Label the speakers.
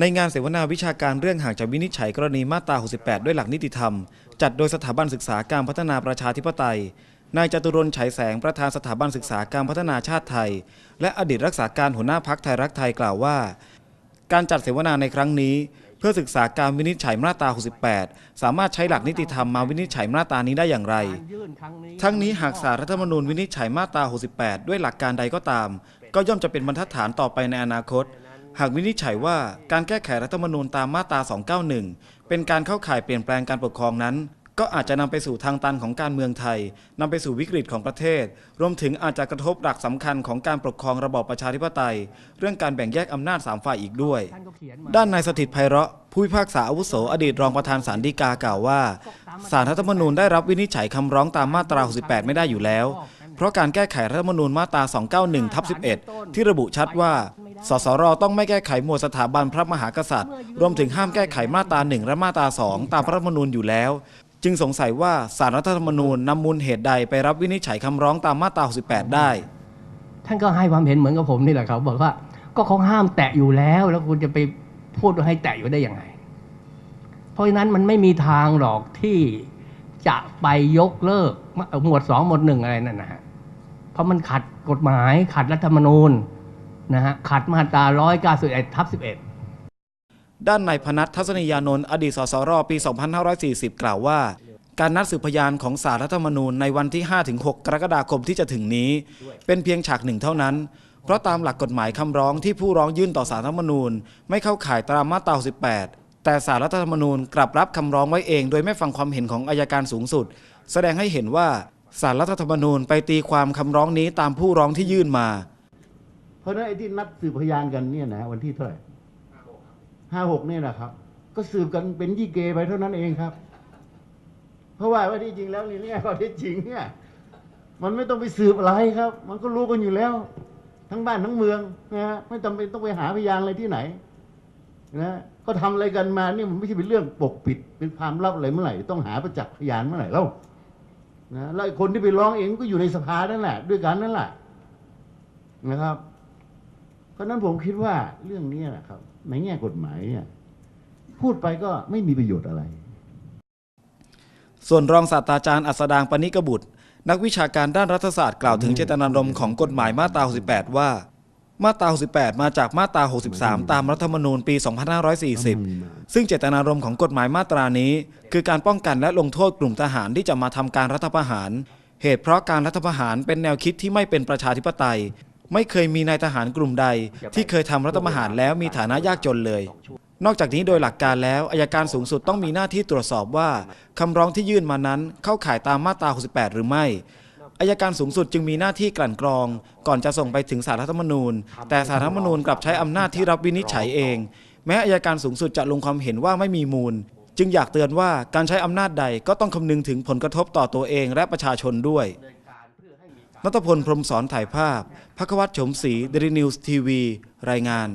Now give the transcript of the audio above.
Speaker 1: ในงานเสวนาวิชาการเรื่องหากจะวินิจฉัยกรณีมาตรา 68 ด้วยหลักนิติธรรม จัดโดยสถาบันศึกษาการพัฒนาประชาธิปไตย นายจตุรนฉายแสงประธานสถาบันศึกษาการพัฒนาชาติไทย และอดีตรักษาการหัวหน้าพักไทยรักไทยกล่าวว่า การจัดเสวนาในครั้งนี้ เพื่อศึกษาการวินิจฉัยมาตรา 68 สามารถใช้หลักนิติธรรมมาวินิจฉัยมาตรานี้ได้อย่างไร ทั้งนี้หากสารรัฐธรรมนูญวินิจฉัยมาตรา 68 ด้วยหลักการใดก็ตาม ก็ย่อมจะเป็นบรรทัดฐานต่อไปในอนาคต หากวินิจฉัยว่าการแก้ไขรัฐธรรมนูญตามมาตรา 291 เป็นการเข้าข่ายเปลี่ยนแปลงการปกครองนั้น ก็อาจจะนำไปสู่ทางตันของการเมืองไทยนำไปสู่วิกฤตของประเทศ รวมถึงอาจจะกระทบหลักสำคัญของการปกครองระบอบประชาธิปไตย เรื่องการแบ่งแยกอำนาจสามฝ่ายอีกด้วย ด้านนายสถิตไพเราะผู้พิพากษาอาวุโสอดีตรองประธานศาลฎีกากล่าวว่าสารรัฐธรรมนูญได้รับวินิจฉัยคำร้องตามมาตรา 68 ไม่ได้อยู่แล้ว เพราะการแก้ไขรัฐธรรมนูญมาตรา 291 ทับ 11 ที่ระบุชัดว่า สสรต้องไม่แก้ไขหมวดสถาบันพระมหากษัตริย์ รวมถึงห้ามแก้ไขมาตรา1และมาตรา2ตามพระรัฐธรรมนูญอยู่แล้ว จึงสงสัยว่าสารรัฐธรรมนูญนำมูลเหตุใดไปรับวินิจฉัยคำร้องตามมาตรา68 ได้
Speaker 2: ท่านก็ให้ความเห็นเหมือนกับผมนี่แหละครับบอกว่าก็เขาห้ามแตะอยู่แล้ว แล้วคุณจะไปพูดว่าให้แตะอยู่ได้ยังไง เพราะฉะนั้นมันไม่มีทางหรอกที่จะไปยกเลิกหมวดสองหมวดหนึ่งอะไรนั่นนะฮะเพราะมันขัดกฎหมายขัดรัฐธรรมนูญ นะฮะขัดมาตราร้อยก้าสิบเอ็ดทับสิบเอ็ด
Speaker 1: ด้านนายพนัททัศนียานนท์อดีตสสรปี 2540 กล่าวว่า การนัดสืบพยานของสารรัฐธรรมนูญในวันที่ 5-6 กรกฎาคมที่จะถึงนี้ เป็นเพียงฉากหนึ่งเท่านั้น เพราะตามหลักกฎหมายคำร้องที่ผู้ร้องยื่นต่อสารรัฐธรรมนูญ ไม่เข้าข่ายตามมาตรา 18 แต่สารรัฐธรรมนูญกลับรับคำร้องไว้เอง โดยไม่ฟังความเห็นของอายการสูงสุด แสดงให้เห็นว่าสารรัฐธรรมนูญไปตีความคำร้องนี้ตามผู้ร้องที่ยื่นมา
Speaker 3: ราะฉะนั้นไอ้ที่นัดสืบพยานกันเนี่ยนะวันที่เท่าไหร่ห้าหกเนี่ยนะครับ ก็สืบกันเป็นยี่เกไปเท่านั้นเองครับ เพราะว่าว่าที่จริงแล้วนี่เนี่ยข้อเท็จจริงเนี่ย มันไม่ต้องไปสืบอะไรครับ มันก็รู้กันอยู่แล้ว ทั้งบ้านทั้งเมืองนะฮะไม่จำเป็นต้องไปหาพยานอะไรที่ไหนนะก็ทำอะไรกันมาเนี่ยมันไม่ใช่เป็นเรื่องปกปิด เป็นความลับอะไรเมื่อไหร่ต้องหาประจักษ์พยานเมื่อไหร่แล้วนะแล้วคนที่ไปร้องเองก็อยู่ในสภานั่นแหละ ด้วยกันนั่นแหละนะครับ เพราะฉะนั้นผมคิดว่าเรื่องนี้นะครับ ในแง่กฎหมายเนี่ยพูดไปก็ไม่มีประโยชน์อะไร
Speaker 1: ส่วนรองศาสตราจารย์อัสดางปณิกบุตร นักวิชาการด้านรัฐศาสตร์กล่าวถึงเจตนารมณ์ของกฎหมายมาตรา 68 ว่า มาตรา 68 มาจากมาตรา 63 ตามรัฐธรรมนูญปี 2540 ซึ่งเจตนารมณ์ของกฎหมายมาตรานี้ คือการป้องกันและลงโทษกลุ่มทหารที่จะมาทำการรัฐประหาร เหตุเพราะการรัฐประหารเป็นแนวคิดที่ไม่เป็นประชาธิปไตย ไม่เคยมีนายทหารกลุ่มใด ที่เคยทำรัฐประหารแล้วมีฐานะยากจนเลย นอกจากนี้โดยหลักการแล้วอายการสูงสุดต้องมีหน้าที่ตรวจสอบว่าคำร้องที่ยื่นมานั้นเข้าข่ายตามมาตรา 68 หรือไม่อายการสูงสุดจึงมีหน้าที่กลั่นกรอง ก่อนจะส่งไปถึงสารรัฐธรรมนูญ แต่สารรัฐธรรมนูญกลับใช้อำนาจที่รับวินิจฉัยเอง แม้อายการสูงสุดจะลงความเห็นว่าไม่มีมูล จึงอยากเตือนว่าการใช้อำนาจใดก็ต้องคำนึงถึงผลกระทบต่อตัวเองและประชาชนด้วย นัตพลพรมสอนถ่ายภาพพักวัตรโฉมศรีเดลินิวส์ทีวี รายงาน